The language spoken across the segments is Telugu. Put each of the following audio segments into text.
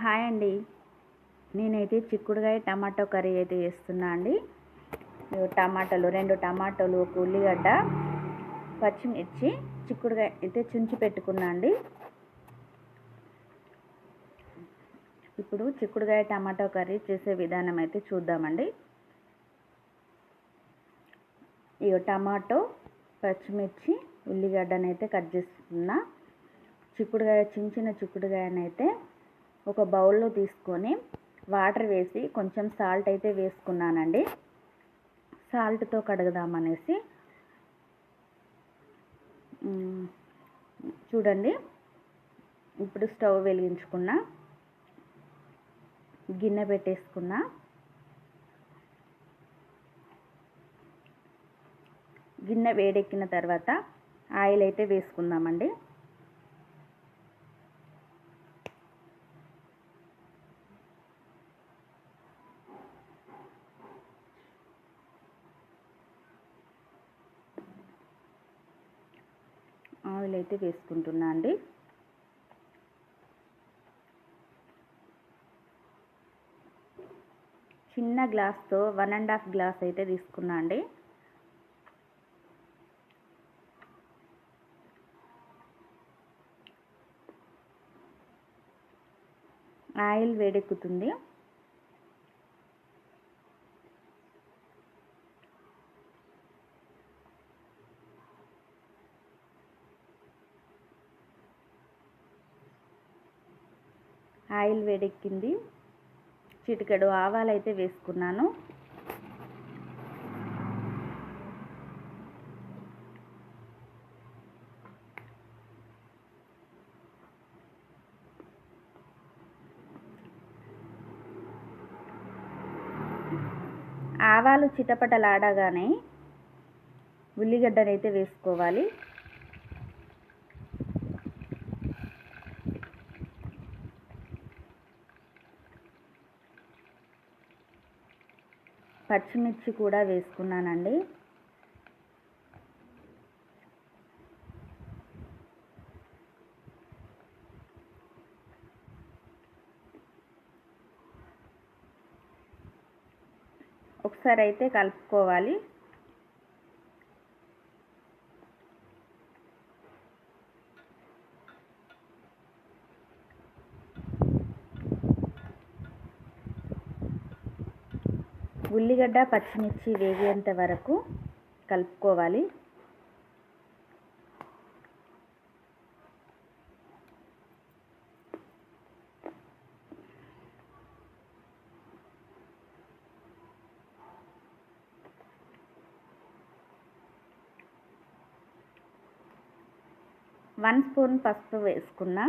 హాయ్ అండి. నేనైతే చిక్కుడుకాయ టమాటో కర్రీ అయితే చేస్తున్నా అండి. ఇదిగో టమాటాలు రెండు టమాటాలు ఒక ఉల్లిగడ్డ పచ్చిమిర్చి చిక్కుడుకాయ అయితే చుంచి పెట్టుకున్నా అండి. ఇప్పుడు చిక్కుడుకాయ టమాటో కర్రీ చేసే విధానం అయితే చూద్దామండి. ఇగో టమాటో పచ్చిమిర్చి ఉల్లిగడ్డనైతే కట్ చేస్తున్నా చిక్కుడుకాయ చిన్న చిన్న చిక్కుడుకాయనైతే ఒక బౌల్లో తీసుకొని వాటర్ వేసి కొంచెం సాల్ట్ అయితే వేసుకున్నానండి. సాల్ట్తో కడగదామనేసి చూడండి. ఇప్పుడు స్టవ్ వెలిగించుకున్నా గిన్నె పెట్టేసుకున్నా గిన్నె వేడెక్కిన తర్వాత ఆయిల్ అయితే వేసుకుందామండి ఆయిల్ అయితే వేసుకుంటున్నా అండి. చిన్న గ్లాస్తో వన్ అండ్ హాఫ్ గ్లాస్ అయితే తీసుకున్నా అండి. ఆయిల్ వేడెక్కుతుంది. ఆయిల్ వేడెక్కింది. చిటికెడు ఆవాలు అయితే వేసుకున్నాను. ఆవాలు చిటపటలాడగానే ఉల్లిగడ్డనైతే వేసుకోవాలి. పచ్చిమిర్చి కూడా వేసుకున్నానండి. ఒకసారి అయితే కలుపుకోవాలి. ఉల్లిగడ్డ పచ్చిమిర్చి వేగేంత వరకు కలుపుకోవాలి. వన్ స్పూన్ పసుపు వేసుకున్నా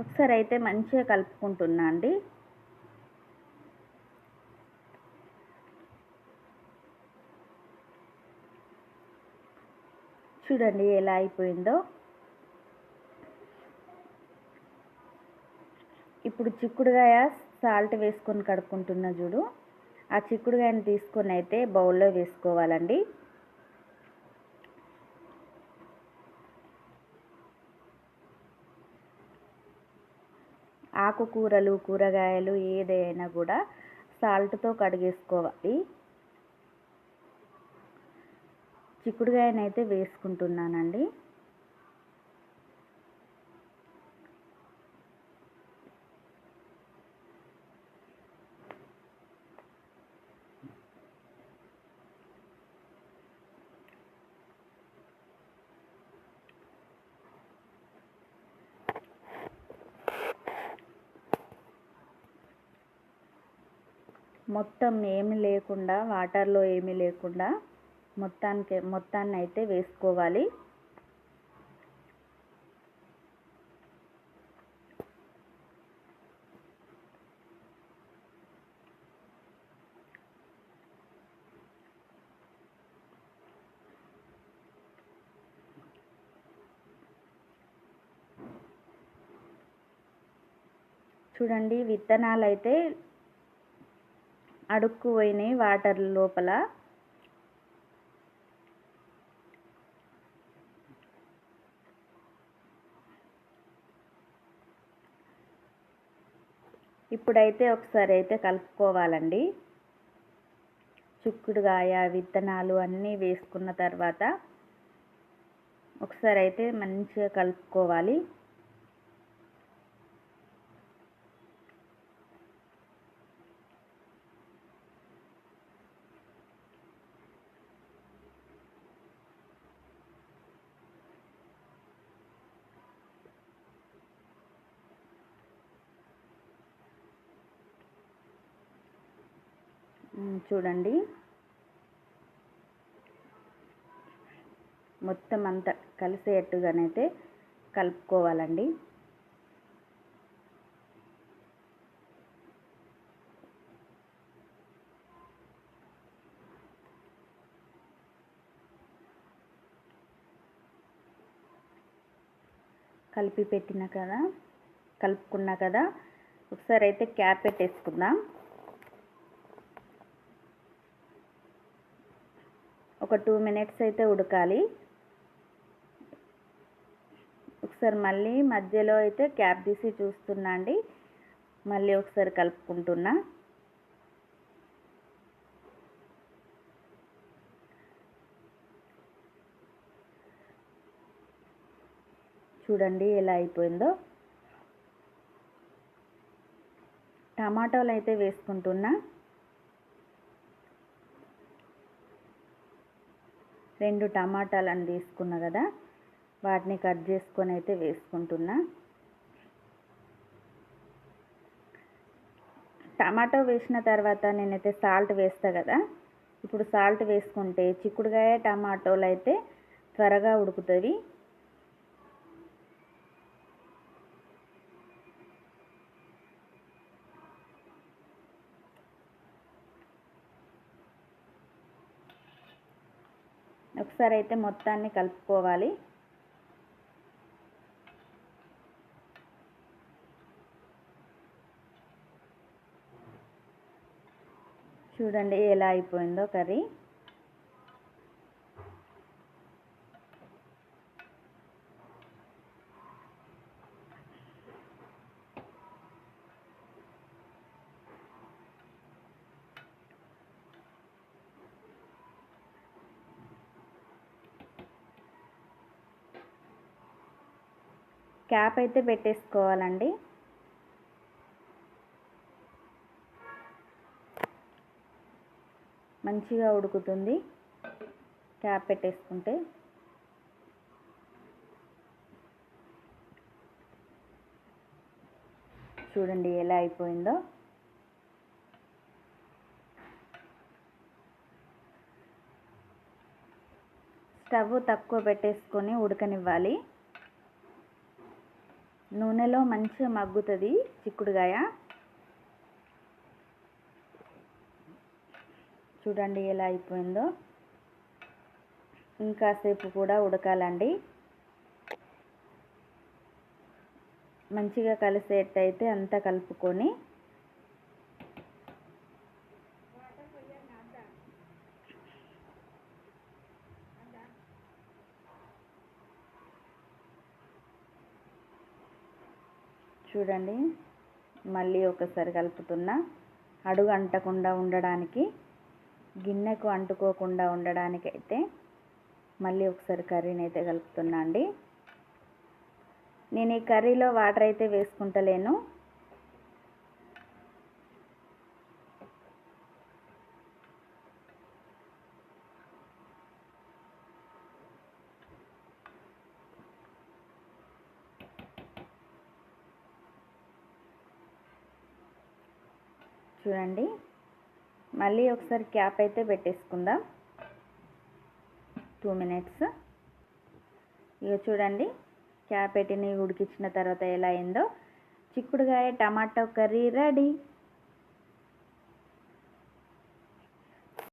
ఒకసారి అయితే మంచిగా కలుపుకుంటున్నా అండి. చూడండి ఎలా అయిపోయిందో. ఇప్పుడు చిక్కుడుగాయ సాల్ట్ వేసుకొని కడుక్కుంటున్నా చూడు. ఆ చిక్కుడుగాయని తీసుకొని అయితే బౌల్లో వేసుకోవాలండి. ఆకుకూరలు కూరగాయలు ఏదైనా కూడా సాల్ట్తో కడిగేసుకోవాలి. చిక్కుడుగాయనైతే వేసుకుంటున్నానండి. మొత్తం ఏమి లేకుండా వాటర్లో ఏమీ లేకుండా మొత్తానికి మొత్తాన్ని అయితే వేసుకోవాలి. చూడండి విత్తనాలు అయితే అడుక్కుపోయినాయి వాటర్ లోపల ఇప్పుడైతే ఒకసారి అయితే కలుపుకోవాలండి. చుక్కుడుగాయ విత్తనాలు అన్నీ వేసుకున్న తర్వాత ఒకసారి అయితే మంచిగా కలుపుకోవాలి. చూడండి. మొత్తం అంతా కలిసేట్టుగానైతే కలుపుకోవాలండి. కలిపి పెట్టిన కదా కలుపుకున్నా కదా ఒకసారి అయితే క్యాప్ పెట్టేసుకుందాం. ఒక టూ మినిట్స్ అయితే ఉడకాలి. ఒకసారి మళ్ళీ మధ్యలో అయితే క్యాప్ తీసి చూస్తున్నా అండి. మళ్ళీ ఒకసారి కలుపుకుంటున్నా. చూడండి ఎలా అయిపోయిందో. టమాటోలు అయితే వేసుకుంటున్నా. రెండు టమాటాలను తీసుకున్నా కదా వాటిని కట్ చేసుకొని అయితే వేసుకుంటున్నా. టమాటో వేసిన తర్వాత నేనైతే సాల్ట్ వేస్తా కదా ఇప్పుడు సాల్ట్ వేసుకుంటే చిక్కుడుగాయ టమాటోలు అయితే త్వరగా ఉడుకుతుంది ఒకసారి అయితే మొత్తాన్ని కలుపుకోవాలి. చూడండి ఎలా అయిపోయిందో కర్రీ. క్యాప్ అయితే పెట్టేసుకోవాలండి. మంచిగా ఉడుకుతుంది. క్యాప్ పెట్టేసుకుంటే. చూడండి ఎలా అయిపోయిందో. స్టవ్ తక్కువ పెట్టేసుకొని ఉడకనివ్వాలి. నూనెలో మంచిగా మగ్గుతుంది చిక్కుడుగాయ చూడండి ఎలా అయిపోయిందో. ఇంకాసేపు కూడా ఉడకాలండి. మంచిగా కలిసేటైతే అంతా కలుపుకొని చూడండి. మళ్ళీ ఒకసారి కలుపుతున్నా. అడుగు అంటకుండా ఉండడానికి గిన్నెకు అంటుకోకుండా ఉండడానికి అయితే మళ్ళీ ఒకసారి కర్రీని అయితే కలుపుతున్నా అండి. నేను ఈ కర్రీలో వాటర్ అయితే వేసుకుంటలేను. చూడండి. మళ్ళీ ఒకసారి క్యాప్ అయితే పెట్టేసుకుందాం. టూ మినిట్స్ ఇక చూడండి. క్యాప్ పెట్టిని ఉడికించిన తర్వాత ఎలా అయిందో. చిక్కుడుగాయ టమాటో కర్రీ రెడీ.